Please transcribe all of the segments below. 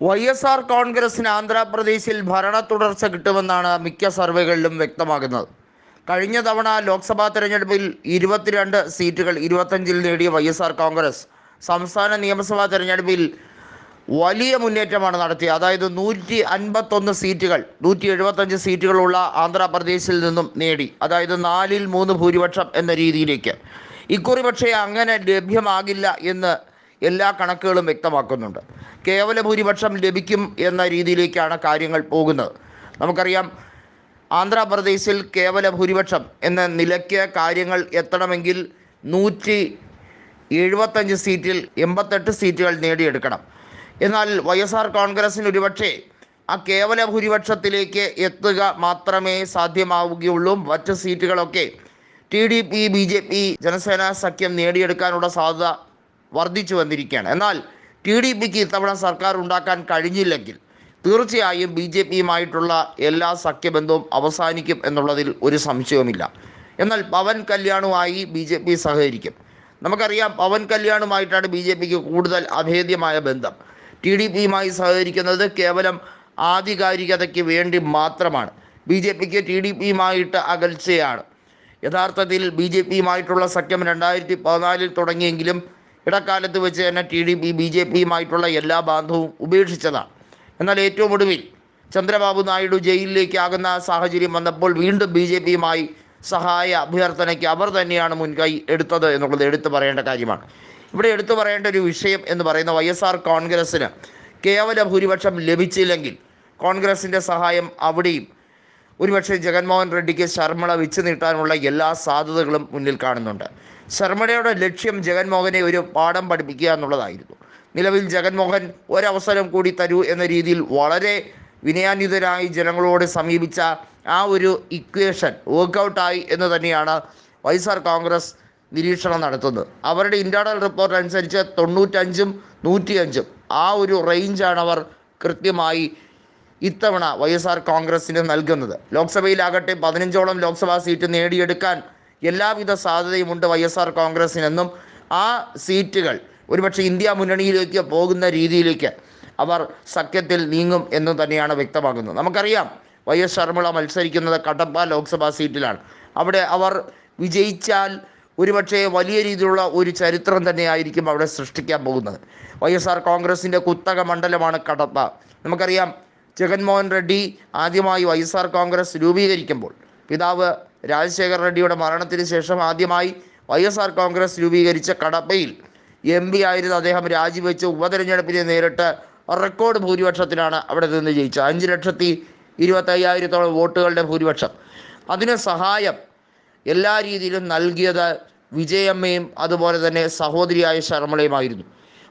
Y S R കോൺഗ്രസിന് ആന്ധ്രാപ്രദേശിൽ ഭരണ തുടർച്ച കിട്ടുമെന്നാണ് മിക്ക സർവേകളിലും വ്യക്തമാകുന്നത്. കഴിഞ്ഞ തവണ ലോക്സഭാ തെരഞ്ഞെടുപ്പിൽ ഇരുപത്തിരണ്ട് സീറ്റുകൾ ഇരുപത്തഞ്ചിൽ നേടിയ വൈ എസ് ആർ കോൺഗ്രസ് സംസ്ഥാന നിയമസഭാ തെരഞ്ഞെടുപ്പിൽ വലിയ മുന്നേറ്റമാണ് നടത്തിയത്. അതായത് നൂറ്റി അൻപത്തൊന്ന് സീറ്റുകൾ നൂറ്റി എഴുപത്തഞ്ച് സീറ്റുകളുള്ള ആന്ധ്രാപ്രദേശിൽ നിന്നും നേടി. അതായത് നാലിൽ മൂന്ന് ഭൂരിപക്ഷം എന്ന രീതിയിലേക്ക്. ഇക്കുറി പക്ഷേ അങ്ങനെ ലഭ്യമാകില്ല എന്ന് എല്ലാ കണക്കുകളും വ്യക്തമാക്കുന്നുണ്ട്. കേവല ഭൂരിപക്ഷം ലഭിക്കും എന്ന രീതിയിലേക്കാണ് കാര്യങ്ങൾ പോകുന്നത്. നമുക്കറിയാം ആന്ധ്രാപ്രദേശിൽ കേവല ഭൂരിപക്ഷം എന്ന നിലയ്ക്ക് കാര്യങ്ങൾ എത്തണമെങ്കിൽ നൂറ്റി എഴുപത്തഞ്ച് സീറ്റിൽ എൺപത്തെട്ട് സീറ്റുകൾ നേടിയെടുക്കണം. എന്നാൽ വൈ എസ് ആർ കോൺഗ്രസ്സിന് ഒരുപക്ഷേ ആ കേവല ഭൂരിപക്ഷത്തിലേക്ക് എത്തുക മാത്രമേ സാധ്യമാവുകയുള്ളൂ. മറ്റ് സീറ്റുകളൊക്കെ T D P B J P Janasena സഖ്യം നേടിയെടുക്കാനുള്ള സാധ്യത വർദ്ധിച്ചു വന്നിരിക്കുകയാണ്. എന്നാൽ ടി ഡി പിക്ക് ഇത്തവണ സർക്കാർ ഉണ്ടാക്കാൻ കഴിഞ്ഞില്ലെങ്കിൽ തീർച്ചയായും ബി ജെ പിയുമായിട്ടുള്ള എല്ലാ സഖ്യബന്ധവും അവസാനിക്കും എന്നുള്ളതിൽ ഒരു സംശയവുമില്ല. എന്നാൽ പവൻ കല്യാണുമായി ബി ജെ പി സഹകരിക്കും. നമുക്കറിയാം പവൻ കല്യാണുമായിട്ടാണ് ബി ജെ പിക്ക് കൂടുതൽ അഭേദ്യമായ ബന്ധം. ടി ഡി പിയുമായി സഹകരിക്കുന്നത് കേവലം ആധികാരികതയ്ക്ക് വേണ്ടി മാത്രമാണ്. ബി ജെ പിക്ക് ടി ഡി പിയുമായിട്ട് അകൽച്ചയാണ്. യഥാർത്ഥത്തിൽ ബി ജെ പിയുമായിട്ടുള്ള സഖ്യം രണ്ടായിരത്തി പതിനാലിൽ തുടങ്ങിയെങ്കിലും ഇടക്കാലത്ത് വെച്ച് തന്നെ T D P B J പിയുമായിട്ടുള്ള എല്ലാ ബാന്ധവും ഉപേക്ഷിച്ചതാണ്. എന്നാൽ ഏറ്റവും ഒടുവിൽ ചന്ദ്രബാബു നായിഡു ജയിലിലേക്കാകുന്ന സാഹചര്യം വന്നപ്പോൾ വീണ്ടും ബി ജെ പിയുമായി സഹായ അഭ്യർത്ഥനയ്ക്ക് അവർ തന്നെയാണ് മുൻകൈ എടുത്തത് എന്നുള്ളത് എടുത്തു പറയേണ്ട കാര്യമാണ്. ഇവിടെ എടുത്തു പറയേണ്ട ഒരു വിഷയം എന്ന് പറയുന്ന വൈ എസ് ആർ കോൺഗ്രസ്സിന് കേവല ഭൂരിപക്ഷം ലഭിച്ചില്ലെങ്കിൽ കോൺഗ്രസിന്റെ സഹായം അവിടെയും ഒരുപക്ഷെ ജഗൻമോഹൻ റെഡ്ഡിക്ക് ശർമ്മള വെച്ച് നീട്ടാനുള്ള എല്ലാ സാധ്യതകളും മുന്നിൽ കാണുന്നുണ്ട്. ശർമ്മളയുടെ ലക്ഷ്യം ജഗൻമോഹനെ ഒരു പാഠം പഠിപ്പിക്കുക എന്നുള്ളതായിരുന്നു. നിലവിൽ ജഗൻമോഹൻ ഒരവസരം കൂടി തരൂ എന്ന രീതിയിൽ വളരെ വിനയാന്വിതരായി ജനങ്ങളോട് സമീപിച്ച ആ ഒരു ഇക്വേഷൻ വർക്കൗട്ടായി എന്ന് തന്നെയാണ് വൈഎസ്ആർ കോൺഗ്രസ് നിരീക്ഷണം നടത്തുന്നത്. അവരുടെ ഇന്റേർണൽ റിപ്പോർട്ട് അനുസരിച്ച് തൊണ്ണൂറ്റഞ്ചും നൂറ്റിയഞ്ചും ആ ഒരു റേഞ്ചാണ് അവർ കൃത്യമായി ഇത്തവണ വൈ എസ് ആർ കോൺഗ്രസിന് നൽകുന്നത്. ലോക്സഭയിലാകട്ടെ പതിനഞ്ചോളം ലോക്സഭാ സീറ്റ് നേടിയെടുക്കാൻ എല്ലാവിധ സാധ്യതയുമുണ്ട് വൈ എസ് ആർ കോൺഗ്രസിനെന്നും ആ സീറ്റുകൾ ഒരുപക്ഷെ ഇന്ത്യ മുന്നണിയിലേക്ക് പോകുന്ന രീതിയിലേക്ക് അവർ സഖ്യത്തിൽ നീങ്ങും എന്ന് തന്നെയാണ് വ്യക്തമാകുന്നത്. നമുക്കറിയാം വൈ എസ് ശർമ്മള മത്സരിക്കുന്നത് കട്ടപ്പ ലോക്സഭാ സീറ്റിലാണ്. അവിടെ അവർ വിജയിച്ചാൽ ഒരുപക്ഷേ വലിയ രീതിയിലുള്ള ഒരു ചരിത്രം തന്നെയായിരിക്കും അവിടെ സൃഷ്ടിക്കാൻ പോകുന്നത്. വൈ എസ് ആർ കോൺഗ്രസിന്റെ കുത്തക മണ്ഡലമാണ് കടപ്പ നമുക്കറിയാം ജഗൻമോഹൻ റെഡ്ഡി ആദ്യമായി വൈ എസ് ആർ കോൺഗ്രസ് രൂപീകരിക്കുമ്പോൾ പിതാവ് രാജശേഖർ റെഡ്ഡിയുടെ മരണത്തിന് ശേഷം ആദ്യമായി വൈ എസ് ആർ കോൺഗ്രസ് രൂപീകരിച്ച കടപ്പയിൽ എം പി ആയിരുന്ന അദ്ദേഹം രാജിവെച്ച് ഉപതെരഞ്ഞെടുപ്പിനെ നേരിട്ട് റെക്കോർഡ് ഭൂരിപക്ഷത്തിലാണ് അവിടെ നിന്ന് ജയിച്ചത്. അഞ്ച് ലക്ഷത്തി ഇരുപത്തയ്യായിരത്തോളം വോട്ടുകളുടെ ഭൂരിപക്ഷം. അതിന് സഹായം എല്ലാ രീതിയിലും നൽകിയത് വിജയമ്മയും അതുപോലെ തന്നെ സഹോദരിയായ ശർമ്മളയുമായിരുന്നു.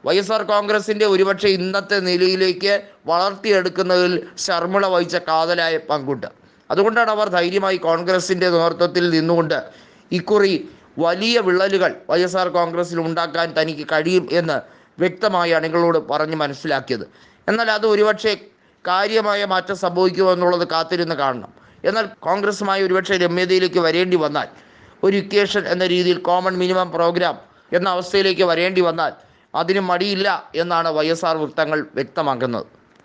വൈ എസ് ആർ കോൺഗ്രസിന്റെ ഒരുപക്ഷെ ഇന്നത്തെ നിലയിലേക്ക് വളർത്തിയെടുക്കുന്നതിൽ ശർമ്മിള വഹിച്ച കാതലായ പങ്കുണ്ട്. അതുകൊണ്ടാണ് അവർ ധൈര്യമായി കോൺഗ്രസിന്റെ നേതൃത്വത്തിൽ നിന്നുകൊണ്ട് ഇക്കുറി വലിയ വിള്ളലുകൾ വൈ എസ് ആർ കോൺഗ്രസിൽ ഉണ്ടാക്കാൻ തനിക്ക് കഴിയും എന്ന് വ്യക്തമായി അണികളോട് പറഞ്ഞ് മനസ്സിലാക്കിയത്. എന്നാൽ അത് ഒരുപക്ഷെ കാര്യമായ മാറ്റം സംഭവിക്കുമോ എന്നുള്ളത് കാത്തിരുന്ന് കാണണം. എന്നാൽ കോൺഗ്രസുമായി ഒരുപക്ഷെ രമ്യതയിലേക്ക് വരേണ്ടി വന്നാൽ ഒരു ഇക്വേഷൻ എന്ന രീതിയിൽ കോമൺ മിനിമം പ്രോഗ്രാം എന്ന അവസ്ഥയിലേക്ക് വരേണ്ടി വന്നാൽ അതിന് മടിയില്ല എന്നാണ് വൈ എസ് ആർ വൃത്തങ്ങൾ വ്യക്തമാക്കുന്നത്.